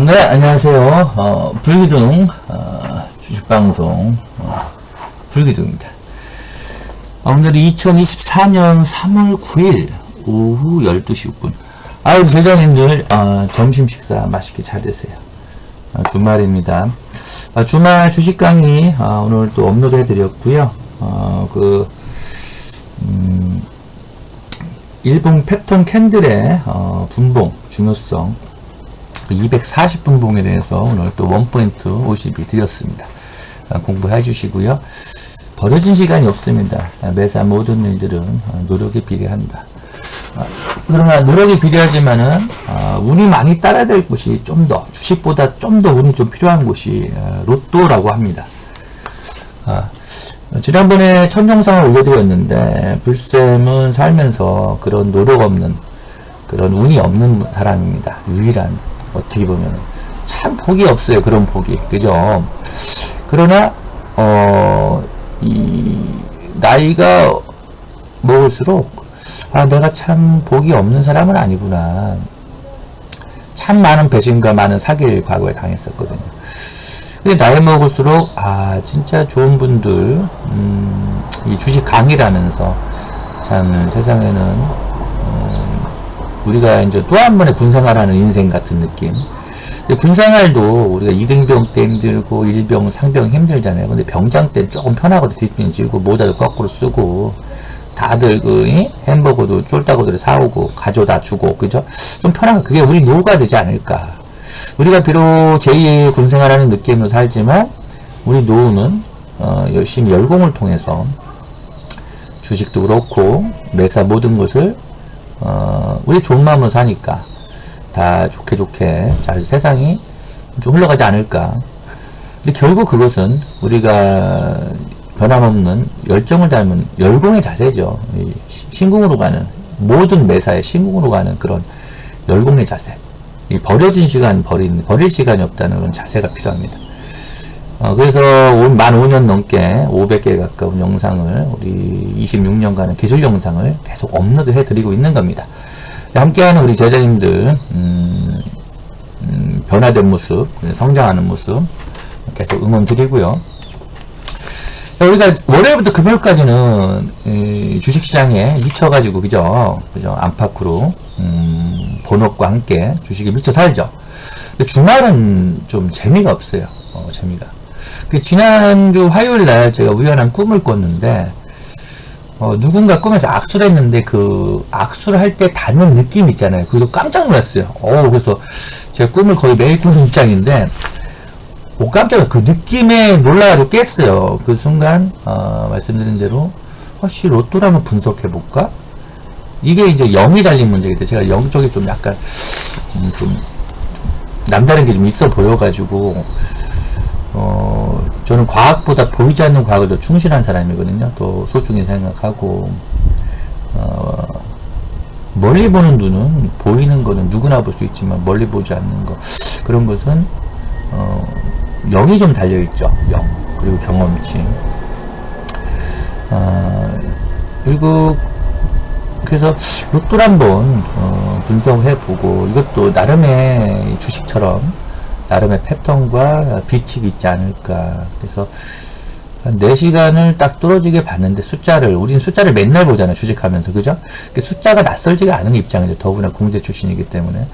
아, 네, 안녕하세요. 어, 불기둥, 어, 주식방송, 어, 불기둥입니다. 아, 오늘이 2024년 3월 9일 오후 12시 6분. 아, 우리 제자님들, 어, 점심 식사 맛있게 잘 드세요. 어, 주말입니다. 아, 주말 주식 강의, 어, 오늘 또 업로드 해드렸고요 어, 그, 음, 일본 패턴 캔들의, 어, 분봉, 중요성, 240분봉에 대해서 오늘 또 원포인트 52 드렸습니다. 아, 공부해 주시고요. 버려진 시간이 없습니다. 아, 매사 모든 일들은 어, 노력에 비례한다. 아, 그러나 노력이 비례하지만은 아, 운이 많이 따라야 될 곳이 좀 더 주식보다 좀 더 운이 좀 필요한 곳이 아, 로또라고 합니다. 아, 지난번에 첫 영상을 올려드렸는데 불쌤은 살면서 그런 노력 없는 그런 운이 없는 사람입니다. 유일한 어떻게 보면 참 복이 없어요. 그런 복이 그죠? 그러나 어 이 나이가 먹을수록 아 내가 참 복이 없는 사람은 아니구나. 참 많은 배신과 많은 사기를 과거에 당했었거든요. 근데 나이 먹을수록 아 진짜 좋은 분들 음, 이 주식 강의라면서 참 세상에는 음, 우리가 이제 또 한 번의 군생활하는 인생 같은 느낌. 군생활도 우리가 이등병 때 힘들고 일병 상병 힘들잖아요. 근데 병장 때 조금 편하거든 뒷빈 지고 모자도 거꾸로 쓰고 다들 그 이? 햄버거도 쫄따구들 사오고 가져다 주고 그죠? 좀 편한 그게 우리 노후가 되지 않을까. 우리가 비록 제2의 군생활하는 느낌으로 살지만 우리 노후는 어, 열심히 열공을 통해서 주식도 그렇고 매사 모든 것을 어, 우리 좋은 마음으로 사니까 다 좋게 좋게 잘 세상이 좀 흘러가지 않을까. 근데 결국 그것은 우리가 변함없는 열정을 닮은 열공의 자세죠. 이 신궁으로 가는 모든 매사에 신궁으로 가는 그런 열공의 자세. 이 버려진 시간 버린 버릴 시간이 없다는 그런 자세가 필요합니다. 어, 그래서 만 5년 넘게 500개 가까운 영상을 우리 26년간의 기술 영상을 계속 업로드 해드리고 있는 겁니다. 함께하는 우리 제자님들 음, 음, 변화된 모습, 성장하는 모습 계속 응원 드리고요. 우리가 월요일부터 금요일까지는 이 주식시장에 미쳐가지고 그죠, 그죠 안팎으로 음, 본업과 함께 주식에 미쳐 살죠. 주말은 좀 재미가 없어요. 어, 재미가. 그 지난주 화요일 날 제가 우연한 꿈을 꿨는데 어, 누군가 꿈에서 악수를 했는데 그 악수를 할 때 닿는 느낌 있잖아요. 그거 깜짝 놀랐어요. 어, 그래서 제가 꿈을 거의 매일 꾸는 입장인데 오, 깜짝 그 느낌에 놀라가지고 깼어요. 그 순간 어, 말씀드린 대로 혹시 로또라면 분석해 볼까? 이게 이제 영이 달린 문제인데 제가 영적이 좀 약간 음, 좀, 좀 남다른 게 좀 있어 보여가지고 어, 저는 과학보다 보이지 않는 과학을 더 충실한 사람이거든요. 또 소중히 생각하고, 어, 멀리 보는 눈은 보이는 거는 누구나 볼 수 있지만 멀리 보지 않는 거 그런 것은 어, 영이 좀 달려 있죠. 영 그리고 경험치. 아, 그리고 그래서 로또를 한번 어, 분석해 보고 이것도 나름의 주식처럼 나름의 패턴과 비칙이 있지 않을까. 그래서 한 4시간을 딱 뚫어지게 봤는데 숫자를, 우리는 숫자를 맨날 보잖아요. 주식하면서. 그죠? 숫자가 낯설지가 않은 입장이죠. 더구나 공제 출신이기 때문에.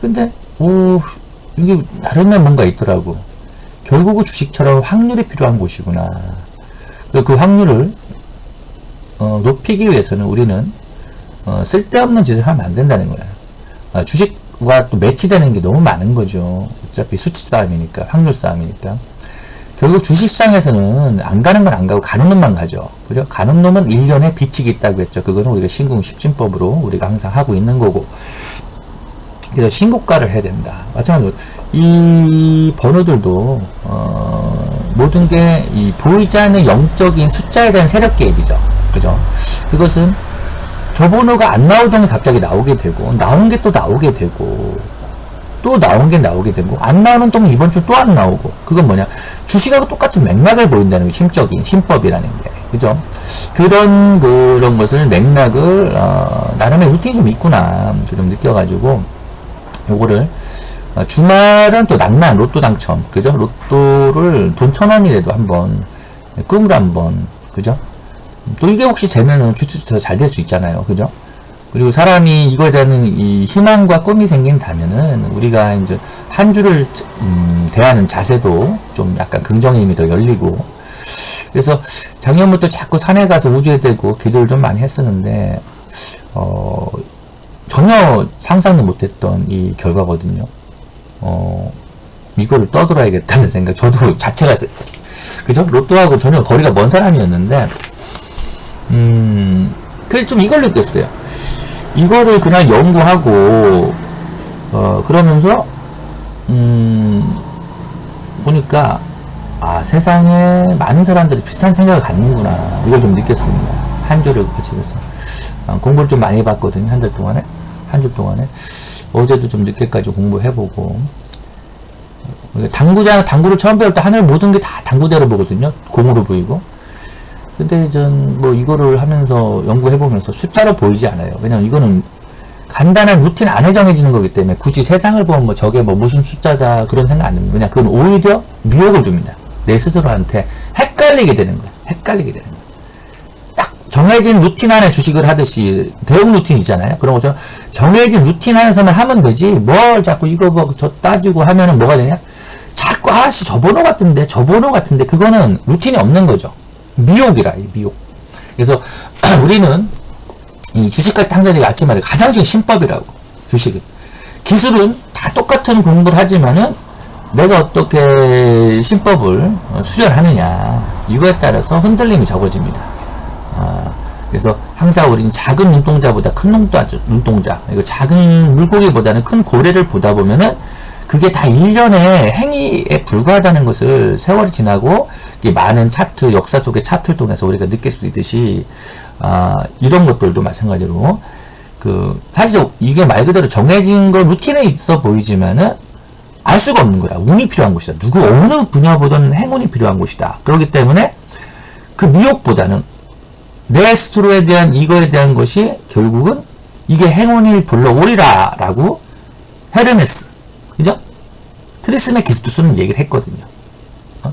근데, 오, 이게 나름의 뭔가 있더라고. 결국은 주식처럼 확률이 필요한 곳이구나. 그 확률을, 어, 높이기 위해서는 우리는, 어, 쓸데없는 짓을 하면 안 된다는 거야. 어, 주식과 또 매치되는 게 너무 많은 거죠. 어차피 수치 싸움이니까, 확률 싸움이니까. 결국 주식시장에서는 안 가는 건 안 가고 가는 놈만 가죠. 그죠? 가는 놈은 1년에 비칙이 있다고 했죠. 그거는 우리가 신궁 십진법으로 우리가 항상 하고 있는 거고. 그래서 신고가를 해야 된다. 마찬가지로 이 번호들도 어, 모든 게 이 보이지 않는 영적인 숫자에 대한 세력 개입이죠. 그죠? 그것은 저 번호가 안 나오던 게 갑자기 나오게 되고 나온 게 또 나오게 되고 또 나온 게 나오게 되고 안 나오는 똥은 이번 주 또 안 나오고 그건 뭐냐 주식하고 똑같은 맥락을 보인다는 게 심적인 심법이라는 게 그죠 그런 그런 것을 맥락을 어, 나름의 루틴이 좀 있구나 좀 느껴가지고 요거를 어, 주말은 또 낭만, 로또 당첨, 그죠? 로또를 돈 천 원이라도 한번, 꿈으로 한번, 그죠? 또 이게 혹시 되면은 주투투 잘될 수 있잖아요. 그죠? 그리고 사람이 이거에 대한 이 희망과 꿈이 생긴다면은 우리가 이제 한 주를 음, 대하는 자세도 좀 약간 긍정의 힘이 더 열리고 그래서 작년부터 자꾸 산에 가서 우주에 대고 기도를 좀 많이 했었는데 어 전혀 상상도 못했던 이 결과거든요. 어 이거를 떠들어야겠다는 생각 저도 자체가 그죠 로또하고 전혀 거리가 먼 사람이었는데 음 그래서 좀 이걸 느꼈어요. 이거를 그날 연구하고 어 그러면서 음 보니까 아 세상에 많은 사람들이 비슷한 생각을 갖는구나. 이걸 좀 느꼈습니다. 한 주를 거치면서. 어, 공부를 좀 많이 해봤거든요 한 달 동안에. 한 주 동안에. 어제도 좀 늦게까지 공부해보고. 어, 당구장 당구를 처음 배울 때 하늘 모든 게 다 당구대로 보거든요. 공으로 보이고 근데 전 뭐 이거를 하면서 연구해보면서 숫자로 보이지 않아요. 왜냐면 이거는 간단한 루틴 안에 정해지는 거기 때문에 굳이 세상을 보면 뭐 저게 뭐 무슨 숫자다 그런 생각 안 듭니다. 그냥 그건 오히려 미혹을 줍니다. 내 스스로한테 헷갈리게 되는 거야. 헷갈리게 되는 거야. 딱 정해진 루틴 안에 주식을 하듯이 대응 루틴이잖아요. 그런 것처럼 정해진 루틴 안에서만 하면 되지 뭘 자꾸 이거 뭐 저 따지고 하면은 뭐가 되냐? 자꾸 아씨 저 번호 같은데 저 번호 같은데 그거는 루틴이 없는 거죠. 미혹이라, 이 미혹. 그래서 우리는 이 주식할 때 항상 제가 아침 말에 가장 중요한 신법이라고. 주식은. 기술은 다 똑같은 공부를 하지만은 내가 어떻게 신법을 수련하느냐. 이거에 따라서 흔들림이 적어집니다. 아, 그래서 항상 우리는 작은 눈동자보다 큰 눈동자, 눈동자, 이거 작은 물고기보다는 큰 고래를 보다 보면은 그게 다 일련의 행위에 불과하다는 것을 세월이 지나고 많은 차트, 역사 속의 차트를 통해서 우리가 느낄 수 있듯이, 아, 이런 것들도 마찬가지로, 그, 사실 이게 말 그대로 정해진 거 루틴에 있어 보이지만은 알 수가 없는 거라. 운이 필요한 곳이다. 누구, 어느 분야보다는 행운이 필요한 곳이다. 그렇기 때문에 그 미혹보다는 내 스스로에 대한 이거에 대한 것이 결국은 이게 행운을 불러오리라 라고 헤르메스 그죠? 트리스메 기스투스는 얘기를 했거든요. 어?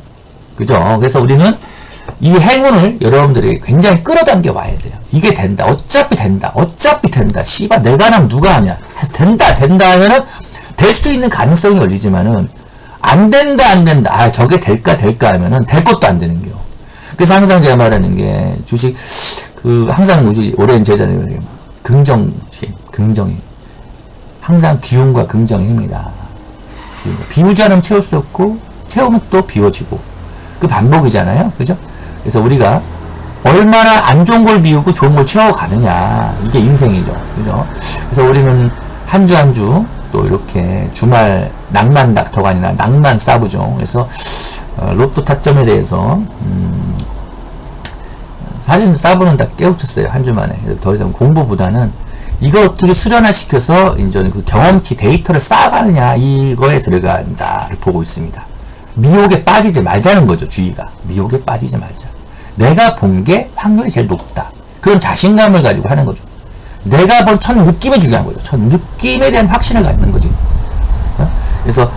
그죠? 그래서 우리는 이 행운을 여러분들이 굉장히 끌어당겨 와야 돼요. 이게 된다. 어차피 된다. 어차피 된다. 씨발 내가 하면 누가 하냐. 된다. 된다 하면은 될수 있는 가능성이 열리지만은 안 된다 안 된다. 아 저게 될까 될까 하면은 될 것도 안 되는 겨. 그래서 항상 제가 말하는 게 주식 그 항상 우리 오랜 제자님 긍정심, 긍정임. 항상 비움과 긍정의 힘이다. 비우지 않으면 없고 채우면 또 비워지고 그 반복이잖아요. 그죠? 그래서 우리가 얼마나 안 좋은 걸 비우고 좋은 걸 채워가느냐 이게 인생이죠. 그죠? 그래서 우리는 한 주 한 주 또 이렇게 주말 낭만 닥터가 아니라 낭만 싸부죠. 그래서 어, 로또 타점에 대해서 음, 사진 싸부는 다 깨우쳤어요. 한 주 만에. 더 이상 공부보다는 이걸 어떻게 수련화 시켜서 이제 그 경험치 데이터를 쌓아가느냐 이거에 들어간다를 보고 있습니다. 미혹에 빠지지 말자는 거죠 주의가 미혹에 빠지지 말자. 내가 본 게 확률이 제일 높다. 그런 자신감을 가지고 하는 거죠. 내가 본첫 느낌이 중요한 거죠. 첫 느낌에 대한 확신을 갖는 거지. 어? 그래서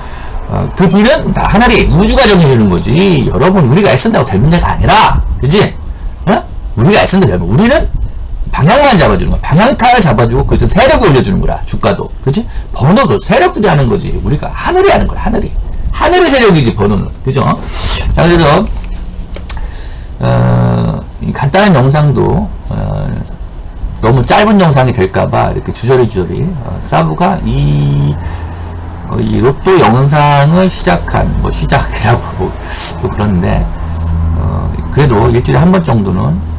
어, 그 뒤는 다 하나리 우주가 정해주는 거지. 여러분 우리가 애쓴다고 될 문제가 아니라, 그지? 어? 우리가 애쓴다고 되면 우리는 방향만 잡아주는 거야. 방향타를 잡아주고 그때 세력을 올려주는 거라. 주가도. 그지? 번호도 세력들이 하는 거지. 우리가 하늘이 하는 거야. 하늘이. 하늘의 세력이지 번호는. 그죠? 자 그래서 어, 간단한 영상도 어, 너무 짧은 영상이 될까봐 이렇게 주저리 주저리 어, 사부가 이, 어, 이 로또 영상을 시작한 뭐 시작이라고 뭐, 그런데 어, 그래도 일주일에 한 번 정도는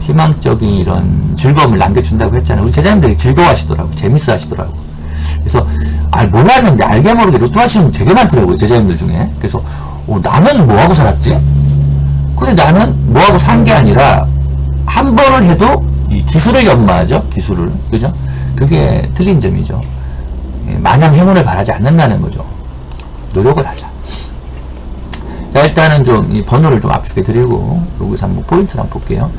희망적인 이런 즐거움을 남겨준다고 했잖아요. 우리 제자님들이 즐거워하시더라고. 재밌어 하시더라고. 그래서, 아, 몰랐는데 알게 모르게 로또 하시는 분 되게 많더라고요. 제자님들 중에. 그래서, 어, 나는 뭐 하고 살았지? 근데 나는 뭐 하고 산 게 아니라, 한 번을 해도 이 기술을 연마하죠. 기술을. 그죠? 그게 틀린 점이죠. 예, 마냥 행운을 바라지 않는다는 거죠. 노력을 하자. 자, 일단은 좀, 이 번호를 좀 압축해 드리고, 여기서 한번 포인트를 한번 볼게요.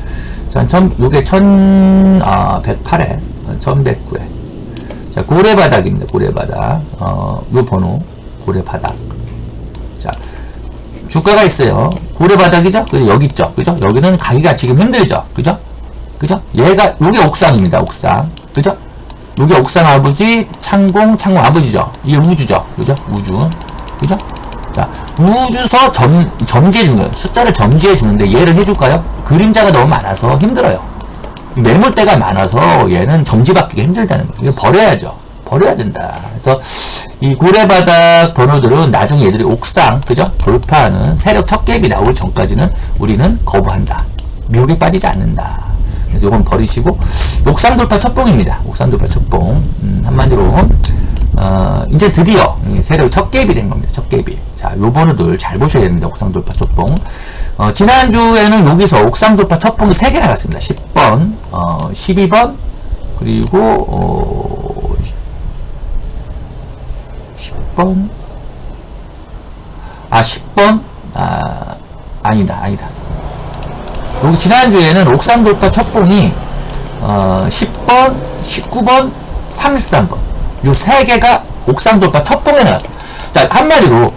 자, 천, 요게 천, 아, 108에, 1109에. 자, 고래바닥입니다. 고래바닥. 어, 요 번호. 고래바닥. 자, 주가가 있어요. 고래바닥이죠? 그죠? 여기 있죠? 그죠? 여기는 가기가 지금 힘들죠? 그죠? 그죠? 얘가, 요게 옥상입니다. 옥상. 그죠? 요게 옥상 아버지, 창공, 창공 아버지죠? 이게 우주죠? 그죠? 우주. 그죠? 자, 우주서 점, 점지해 주는 거예요. 숫자를 점지해 주는데 얘를 해줄까요? 그림자가 너무 많아서 힘들어요. 매물대가 많아서 얘는 점지받기가 힘들다는 거예요. 이거 버려야죠. 버려야 된다. 그래서 이 고래바닥 번호들은 나중에 얘들이 옥상, 그죠? 돌파하는 세력 첫 갭이 나올 전까지는 우리는 거부한다. 미혹에 빠지지 않는다. 그래서 이건 버리시고 옥상 돌파 첫봉입니다. 옥상 돌파 첫봉. 음, 한마디로 어, 이제 드디어 이 세력이 첫 갭이 된 겁니다. 첫 갭이. 자, 요 번호들 잘 보셔야 됩니다. 옥상 돌파 첫봉. 어, 지난주에는 여기서 옥상 돌파 첫봉이 3개 나 갔습니다. 10번, 어, 12번, 그리고, 어, 10번, 아, 10번, 아, 아니다, 아니다. 여기 지난주에는 옥상 돌파 첫봉이, 어, 10번, 19번, 33번. 요세 개가 옥상 돌파 첫봉에 나갔습니다. 자, 한마디로,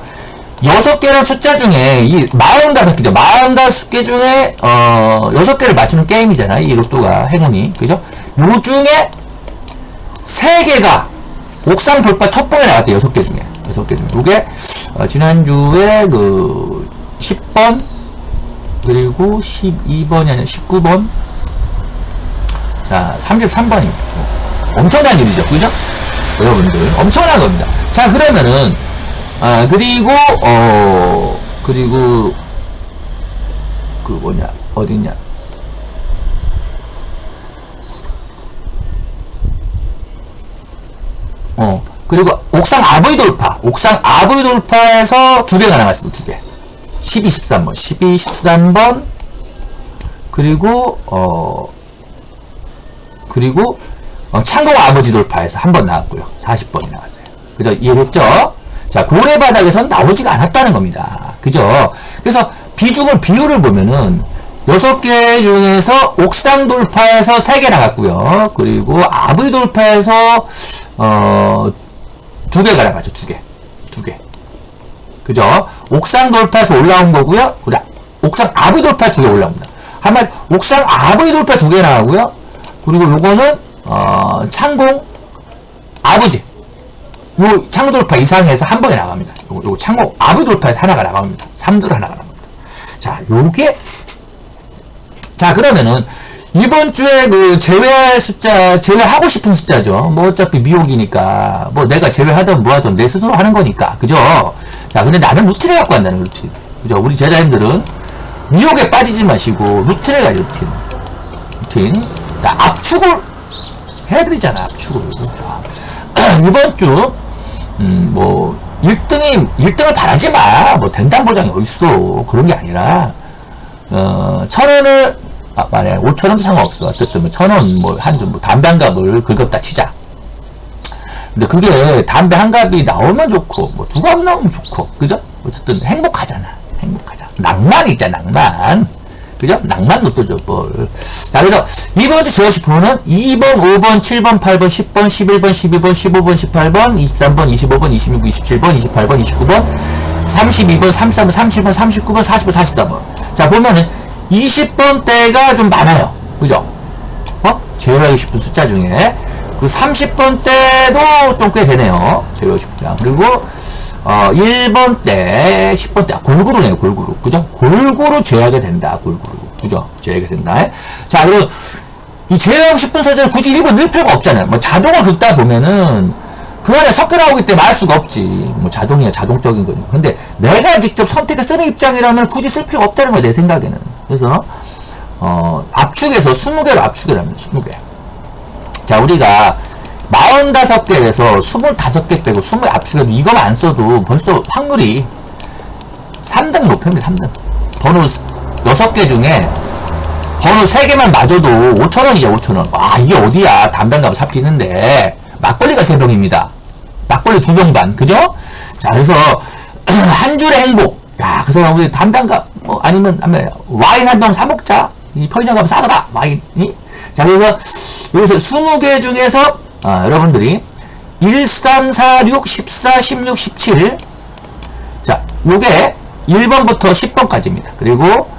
여섯 개의 숫자 중에 이 45개죠. 45개 중에 어 여섯 개를 맞추는 게임이잖아요. 이 로또가 행운이. 그죠? 요 중에 세 개가 옥상 돌파 첫 번에 나왔대요. 여섯 개 중에. 여섯 개 중에. 요게 어, 지난주에 그 10번 그리고 12번이 아니라 19번 자, 33번입니다. 엄청난 일이죠. 그죠? 여러분들 엄청난 겁니다. 자, 그러면은 아, 그리고, 어, 그리고, 그 뭐냐, 어디냐. 어, 그리고 옥상 아부이 돌파. 옥상 아부이 돌파에서 두 개가 나갔습니다, 두 개. 12, 13번. 12, 13번. 그리고, 어, 그리고, 어, 창공 아버지 돌파에서 한 번 나왔고요. 40번이 나왔어요. 그죠? 이해됐죠? 자, 고래 바닥에선 나오지가 않았다는 겁니다. 그죠? 그래서 비중을, 비율을 보면은, 여섯 개 중에서 옥상 돌파에서 세 개 나갔고요. 그리고 아부이 돌파에서, 어, 두 개가 나갔죠. 두 개. 두 개. 그죠? 옥상 돌파에서 올라온 거고요. 그래. 옥상 아부이 돌파 두 개 올라옵니다. 한마디, 옥상 아부이 돌파 두 개 나가고요. 그리고 요거는, 어, 창공 아버지. 요 창고 돌파 이상해서 한 번에 나갑니다. 요, 요 창고 아부 돌파에서 하나가 나갑니다. 3들 하나가 나갑니다. 자, 요게 자, 그러면은 이번 주에 그 제외할 숫자, 제외하고 싶은 숫자죠. 뭐 어차피 미혹이니까 뭐 내가 제외하든 뭐하든 내 스스로 하는 거니까. 그죠? 자, 근데 나는 루틴을 갖고 한다는 거 루틴. 그죠? 우리 제자님들은 미혹에 빠지지 마시고 루틴을 가지 루틴. 루틴. 자, 압축을 해드리잖아, 압축을. 자, 이번 주 음, 뭐, 1등이, 1등을 바라지 마. 뭐, 된단 보장이 어딨어. 그런 게 아니라, 어, 천 원을, 아, 만약에 5천 원도 상관없어. 어쨌든 뭐, 천 원, 뭐, 한, 뭐, 담배 한 갑을 긁었다 치자. 근데 그게 담배 한 갑이 나오면 좋고, 뭐, 두 갑 나오면 좋고, 그죠? 어쨌든 행복하잖아. 행복하자. 낭만이 있잖아, 낭만. 그죠? 낭만 로또죠, 뭘. 자, 그래서 이번 주 제가 싶으면은 2번, 5번, 7번, 8번, 10번, 11번, 12번, 15번, 18번, 23번, 25번, 26번, 27번, 28번, 29번, 32번, 33번, 30번, 39번, 40번, 44번. 자, 보면은 20번 대가 좀 많아요. 그죠? 어? 제외하고 싶은 숫자 중에. 그 30번 대도 좀 꽤 되네요. 제외하고 싶은. 그리고, 어, 1번 대, 10번 대, 골고루네요, 골고루. 그죠? 골고루 제외하게 된다, 골고루. 그죠? 제외하게 된다. 자, 그리고, 이 제외하고 싶은 숫자를 굳이 1번 넣을 필요가 없잖아요. 뭐 자동을 긁다 보면은, 그 안에 섞여 나오기 때문에 알 수가 없지. 뭐 자동이야, 자동적인 거니까. 근데 내가 직접 선택해 쓰는 입장이라면 굳이 쓸 필요가 없다는 거야, 내 생각에는. 그래서, 어, 압축해서 20개로 압축을 합니다, 20개. 자, 우리가 45개에서 25개 빼고 20개 압축해도 이거만 안 써도 벌써 확률이 3등 높입니다, 3등. 번호 6개 중에 번호 3개만 맞아도 5천원이죠, 5천원. 와, 이게 어디야. 담배값 삽히는데 막걸리가 3병입니다. 막걸리 2병 반, 그죠? 자, 그래서 한 줄의 행복. 야, 그래서 우리 담배값, 뭐, 아니면, 아니면 와인 한 병 사먹자. 이 편의점 가면 싸더라, 와인이. 자, 그래서 여기서 20개 중에서 아, 여러분들이 1, 3, 4, 6, 14, 16, 17. 자, 요게 1번부터 10번까지입니다. 그리고,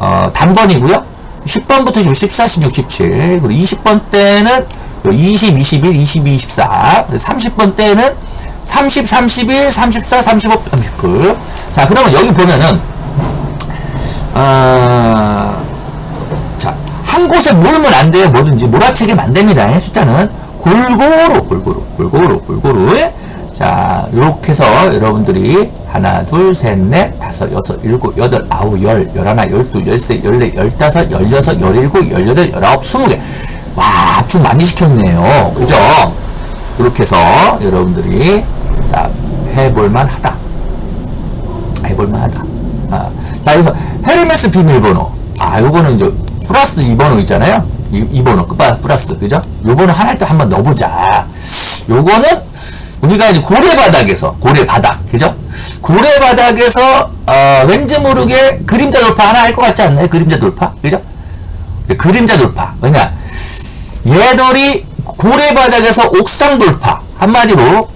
어, 단번이고요 10번부터 14, 16, 17. 그리고 20번 때는 20, 21, 22, 24. 30번 때는 30, 31, 34, 35, 30풀. 자, 그러면 여기 보면은, 어, 자, 한 곳에 몰면 안 돼요. 뭐든지 몰아치기면 안 됩니다. 예, 숫자는 골고루, 골고루, 골고루, 골고루. 예? 자, 요렇게 해서 여러분들이 하나, 둘, 셋, 넷, 다섯, 여섯, 일곱, 여덟, 아홉, 열, 열하나, 열둘, 열세, 열네, 열다섯, 열여섯, 열일곱, 열여덟, 열아홉, 스무 개. 와, 압축 많이 시켰네요. 그죠? 이렇게 해서 여러분들이 딱 해볼만 하다. 해볼만 하다. 아, 자, 여기서 헤르메스 비밀번호. 아, 요거는 이제 플러스 2번호 있잖아요. 이, 2번호, 끝바 플러스. 그죠? 요번호 하나를 또 한번 넣어보자. 요거는 우리가 이제 고래 바닥에서, 고래 바닥. 그죠? 고래 바닥에서, 어, 왠지 모르게 그림자 돌파 하나 할 것 같지 않나요? 그림자 돌파? 그죠? 그림자 돌파. 왜냐? 얘들이 고래 바닥에서 옥상 돌파. 한마디로,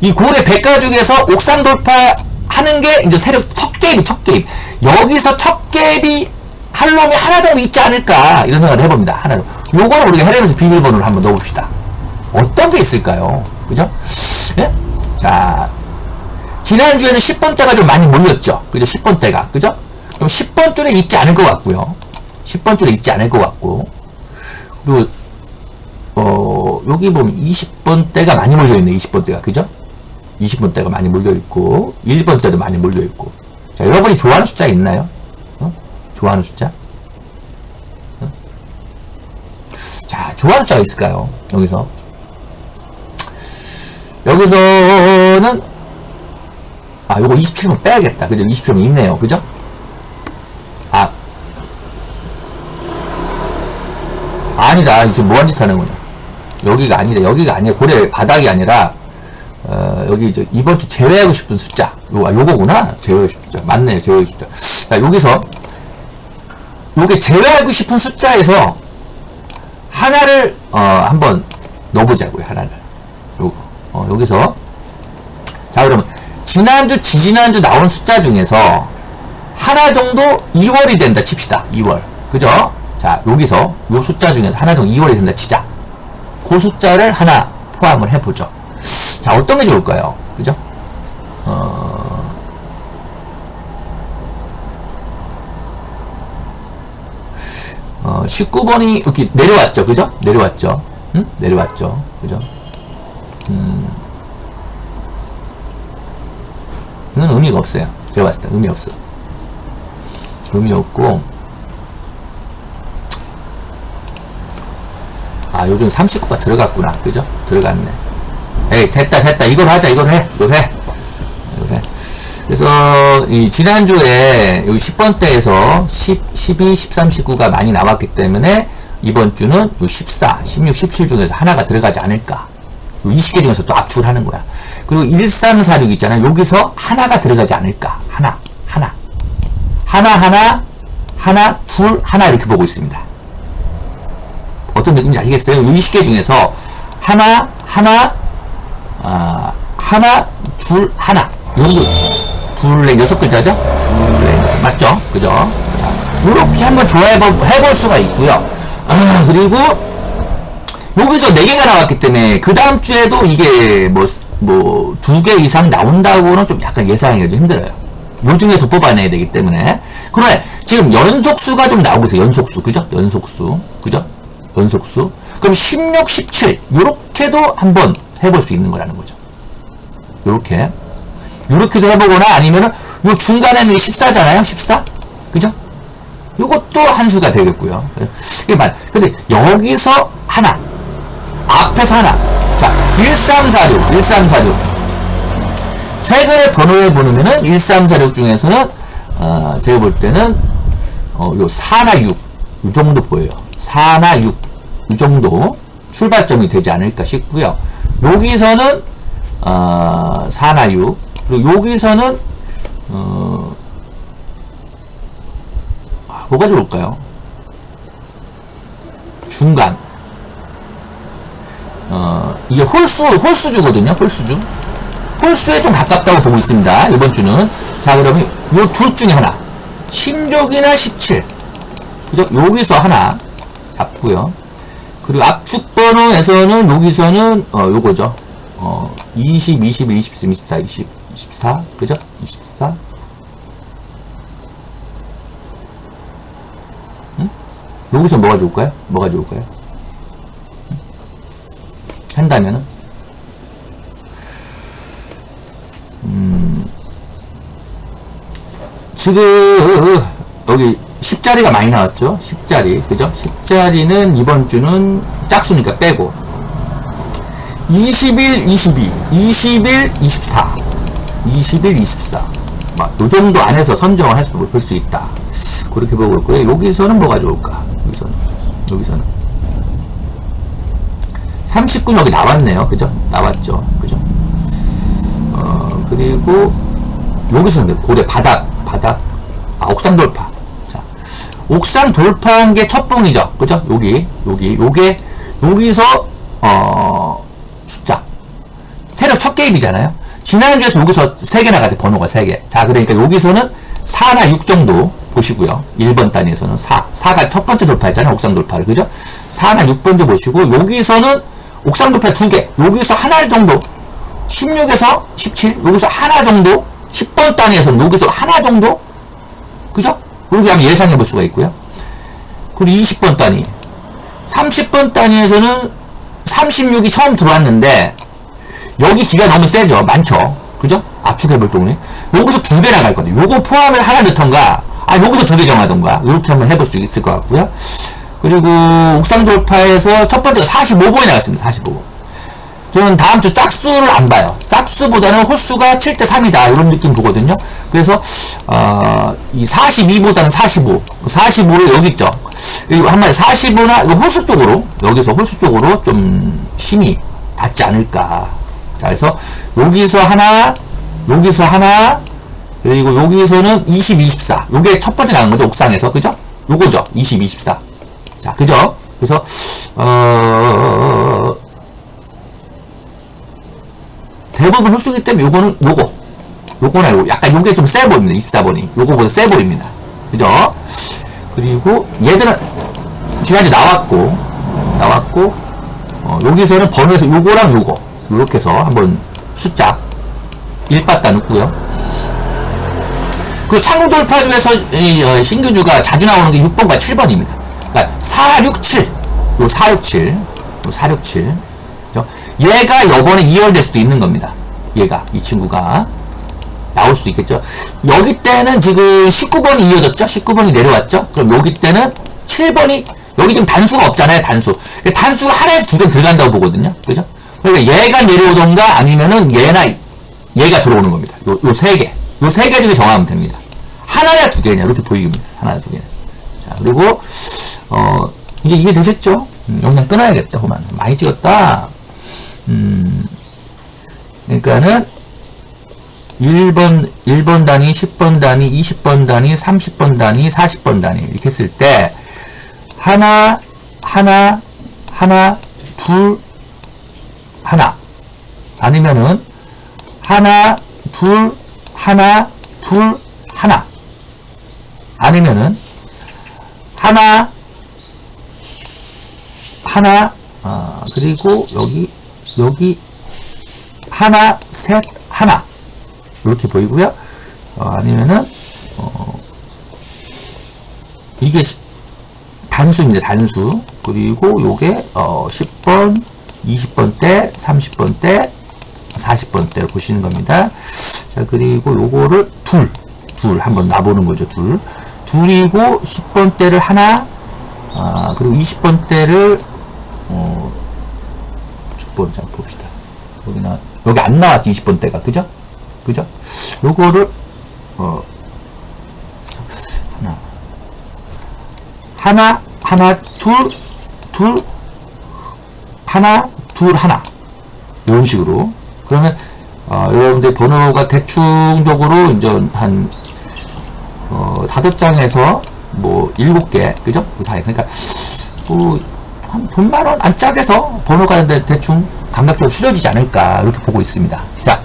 이 고래 백가 중에서 옥상 돌파 하는 게 이제 세력 첫 게임이 첫 게임. 여기서 첫 게임이 할 놈이 하나 정도 있지 않을까 이런 생각을 해봅니다. 하나. 요거는 우리가 헤레면서 비밀번호를 한번 넣어봅시다. 어떤 게 있을까요? 그죠? 예? 자, 지난주에는 10번 대가 좀 많이 몰렸죠. 그죠? 10번 대가. 그죠? 그럼 10번 줄에 있지 않을 것 같고요. 10번 줄에 있지 않을 것 같고. 그리고, 어, 여기 보면 20번 대가 많이 몰려있네. 20번 대가. 그죠? 20번 대가 많이 몰려있고, 1번 대도 많이 몰려있고. 자, 여러분이 좋아하는 숫자 있나요? 어? 좋아하는 숫자? 어? 자, 좋아하는 숫자가 있을까요? 여기서. 여기서는, 아, 요거 27번 빼야겠다. 그죠? 27번 있네요. 그죠? 아. 아니다. 지금 뭐한 짓 하는구나. 여기가 아니라, 여기가 아니라, 고래 바닥이 아니라, 어, 여기 이제 이번 주 제외하고 싶은 숫자. 요, 아, 요거구나. 제외하고 싶은 숫자. 맞네요. 제외하고 싶은 숫자. 자, 여기서, 요게 제외하고 싶은 숫자에서 하나를, 어, 한번 넣어보자고요. 하나를. 요거. 어, 여기서. 자, 그러면, 지난주, 지지난주 나온 숫자 중에서 하나 정도 2월이 된다 칩시다. 2월. 그죠? 자, 여기서 요 숫자 중에서 하나 정도 2월이 된다 치자. 그 숫자를 하나 포함을 해보죠. 자, 어떤 게 좋을까요? 그죠? 어, 19번이 이렇게 내려왔죠. 그죠? 내려왔죠. 응? 내려왔죠. 그죠? 음. 이건 의미가 없어요. 제가 봤을 때 의미 없어. 의미 없고, 아, 요즘 39가 들어갔구나. 그죠? 들어갔네. 에이, 됐다, 됐다. 이걸 하자, 이걸 해. 이걸 해. 그래서, 이, 지난주에, 여기 10번 대에서 10, 12, 13, 19가 많이 나왔기 때문에, 이번 주는 요 14, 16, 17 중에서 하나가 들어가지 않을까. 요 20개 중에서 또 압축을 하는 거야. 그리고 1346 있잖아요. 여기서 하나가 들어가지 않을까. 하나, 하나. 하나, 하나, 하나, 둘, 하나 이렇게 보고 있습니다. 어떤 느낌인지 아시겠어요? 요 20개 중에서 하나, 하나, 아, 하나, 둘, 하나. 요 정도. 둘, 넷, 여섯 글자죠? 둘, 넷, 여섯. 맞죠? 그죠? 자, 요렇게 한번 좋아해볼, 해볼 수가 있고요. 아, 그리고, 여기서 4개가 나왔기 때문에, 그 다음 주에도 이게 뭐, 뭐, 두 개 이상 나온다고는 좀 약간 예상하기가 좀 힘들어요. 요 중에서 뽑아내야 되기 때문에. 그러면 지금 연속수가 좀 나오고 있어요. 연속수. 그죠? 연속수. 그죠? 연속수. 그럼 16, 17. 요렇게도 한번 해볼 수 있는 거라는 거죠. 요렇게. 요렇게도 해보거나 아니면은 요 중간에는 14잖아요. 14. 그죠? 요것도 한 수가 되겠고요. 이게 말. 근데 여기서 하나. 앞에서 하나. 자, 1346. 1346. 최근에 번호에 보면은 1346 중에서는 어, 제가 볼 때는 어, 요 4나 6. 이 정도 보여요. 4나 6. 이 정도 출발점이 되지 않을까 싶고요. 여기서는 어, 4나 6. 그리고 여기서는 어, 아, 뭐가 좋을까요? 중간. 어, 이게 홀수, 홀수주거든요. 홀수주. 홀수에 좀 가깝다고 보고 있습니다. 이번 주는. 자, 그러면 요 둘 중에 하나. 신족이나 17. 그죠? 여기서 하나 잡고요. 그리고 압축 번호에서는 여기서는 어 요거죠. 어 20, 21, 23, 24, 20, 24 그죠? 24 응? 여기서 뭐가 좋을까요? 뭐가 좋을까요? 응? 한다면은 음 지금 여기 10자리가 많이 나왔죠? 10자리. 그죠? 10자리는 이번 주는 짝수니까 빼고. 21, 22, 21, 24, 21, 24. 막, 요 정도 안에서 선정을 해서 볼수 있다. 그렇게 보고 있고요. 여기서는 뭐가 좋을까? 여기서는. 여기서는. 39 여기 나왔네요. 그죠? 나왔죠. 그죠? 어, 그리고, 여기서는 고래 바닥, 바닥. 아, 옥상 돌파. 자, 옥상 돌파한 게 첫 봉이죠. 그죠? 여기, 여기, 요게, 여기서, 어, 숫자. 세력 첫 게임이잖아요. 지난주에서 여기서 3개 나가대, 번호가 3개. 자, 그러니까 여기서는 4나 6 정도 보시고요. 1번 단위에서는 4. 4가 첫 번째 돌파했잖아요. 옥상 돌파를. 그죠? 4나 6번째 보시고, 여기서는 옥상 돌파 2개. 여기서 하나 정도. 16에서 17. 여기서 하나 정도. 10번 단위에서는 여기서 하나 정도. 그죠? 이렇게 하면 예상해 볼 수가 있고요. 그리고 20번 단위. 30번 단위에서는 36이 처음 들어왔는데, 여기 기가 너무 세죠? 많죠? 그죠? 압축해볼 동네. 여기서 두 개 나갈 거든요. 요거 포함해 하나 넣던가, 아, 여기서 두 개 정하던가, 이렇게 한번 해볼 수 있을 것 같고요. 그리고 옥상 돌파에서 첫 번째가 45번이 나갔습니다. 45번. 저는 다음 주 짝수를 안 봐요. 짝수보다는 홀수가 7대 3이다. 이런 느낌 보거든요. 그래서, 어, 이 42보다는 45. 45를 여기 있죠. 한마디 45나 이거 홀수 쪽으로, 여기서 홀수 쪽으로 좀 힘이 닿지 않을까. 자, 그래서 여기서 하나, 여기서 하나, 그리고 여기서는 20, 24. 요게 첫 번째 나간 거죠. 옥상에서. 그죠? 요거죠. 20, 24. 자, 그죠? 그래서, 어, 대부분 홀수기 때문에 요거는 요거 요거나 요거 약간 요게 좀 세 보입니다 24번이 요거보다 세 보입니다 그죠 그리고 얘들은 지난주 나왔고 나왔고 어, 여기서는 번호에서 요거랑 요거 요렇게 해서 한번 숫자 1 빠따 넣고요 그 창문 돌파 중에서 이, 어, 신규주가 자주 나오는 게 6번과 7번입니다 그러니까 467 요 467, 요 467 그죠? 얘가 요번에 2월 될 수도 있는 겁니다. 얘가, 이 친구가. 나올 수도 있겠죠. 여기 때는 지금 19번이 이어졌죠? 19번이 내려왔죠? 그럼 여기 때는 7번이, 여기 지금 단수가 없잖아요, 단수. 단수가 하나에서 두 개 들어간다고 보거든요. 그죠? 그러니까 얘가 내려오던가 아니면은 얘나 얘가 들어오는 겁니다. 요, 요 세 개. 요 세 개 중에 정하면 됩니다. 하나냐 두 개냐, 이렇게 보입니다. 하나, 두 개. 자, 그리고, 어, 이제 이해 되셨죠? 음, 영상 끊어야겠다, 그만. 많이 찍었다. 음, 그러니까는 1번, 1번 단위, 10번 단위, 20번 단위, 30번 단위, 40번 단위 이렇게 했을 때 하나, 하나, 하나, 둘, 하나 아니면은 하나, 둘, 하나, 둘, 하나 아니면은 하나, 하나, 아, 그리고 여기 여기 하나, 셋, 하나 이렇게 보이고요. 어, 아니면은 어, 이게 시- 단수입니다. 단수. 그리고 요게 어, 10번, 20번 대, 30번 대, 40번 대를 보시는 겁니다. 자, 그리고 요거를 둘, 둘 한번 놔보는 거죠. 둘. 둘이고 10번 대를 하나, 아, 그리고 20번 대를 어, 축보를 잘 봅시다. 여기 나 여기 안 나왔지 20번 대가 그죠? 그죠? 요거를 어 자, 하나 하나 하나 둘둘 하나 둘 하나 이런 식으로 그러면 어, 여러분들 번호가 대충적으로 이제 한 어, 다섯 장에서 뭐 일곱 개 그죠? 그 사이 그러니까 뭐한 돈만 원 안 짜게서 번호가 대- 대충 감각적으로 추려지지 않을까 이렇게 보고 있습니다. 자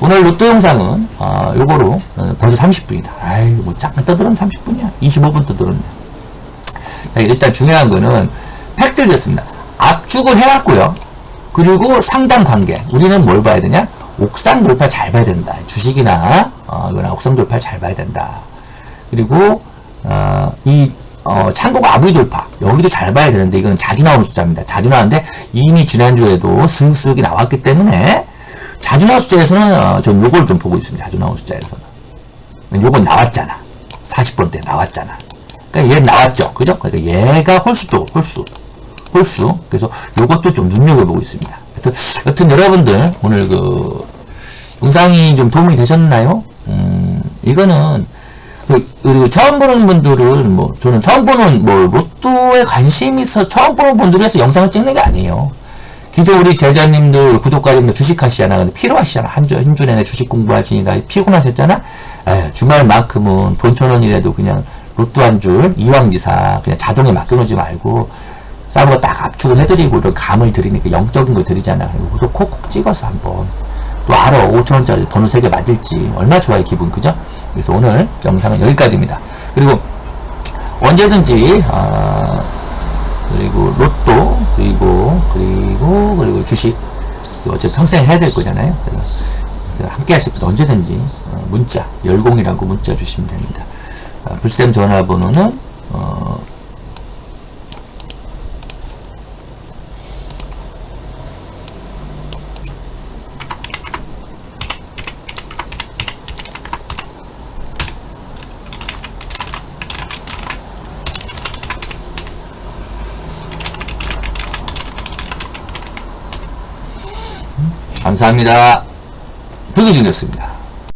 오늘 로또 영상은 어, 요거로 어, 벌써 30분이다. 아이 뭐 잠깐 떠들은 30분이야. 25분 떠들었네. 자, 일단 중요한 거는 팩트를 줬습니다. 압축을 해왔고요. 그리고 상단 관계. 우리는 뭘 봐야 되냐? 옥상 돌파 잘 봐야 된다. 주식이나 어, 이거나 옥상 돌파 잘 봐야 된다. 그리고 어, 이 어, 창고가 아부이 돌파 여기도 잘 봐야 되는데 이거는 자주 나오는 숫자입니다. 자주 나오는데 이미 지난주에도 쓱쓱이 나왔기 때문에 자주 나온 숫자에서는 어, 좀 요걸 좀 보고 있습니다. 자주 나온 숫자에서는 요건 나왔잖아. 40번대 나왔잖아. 그러니까 얘 나왔죠. 그죠? 그러니까 얘가 홀수 쪽 홀수 홀수 그래서 요것도 좀 눈여겨보고 있습니다. 여튼, 여튼 여러분들 오늘 그 영상이 좀 도움이 되셨나요? 음, 이거는 그- 그리고 처음 보는 분들은 뭐 저는 처음 보는 뭐 로또에 관심이 있어 처음 보는 분들을 위해서 영상을 찍는 게 아니에요. 기존 우리 제자님들 구독자님들 주식하시잖아. 근데 필요하시잖아. 한 주, 한주 내내 주식 공부하시니까 피곤하셨잖아. 에휴, 주말만큼은 돈 천 원이라도 그냥 로또 한 줄 이왕지사 그냥 자동에 맡겨놓지 말고 싸고 딱 압축을 해드리고 이런 감을 드리니까 영적인 거 드리잖아. 또 콕콕 찍어서 한번 또 알아 5천원짜리 번호 3개 맞을지 얼마나 좋아요 기분 그죠? 그래서 오늘 영상은 여기까지입니다. 그리고 언제든지 아, 그리고 로또 그리고 그리고 그리고 주식 어차피 평생 해야 될 거잖아요. 그래서 그래서 함께 하실 분 언제든지 어, 문자 열공이라고 문자 주시면 됩니다. 아, 불쌤 전화번호는 어, 감사합니다. 불기 중이었습니다.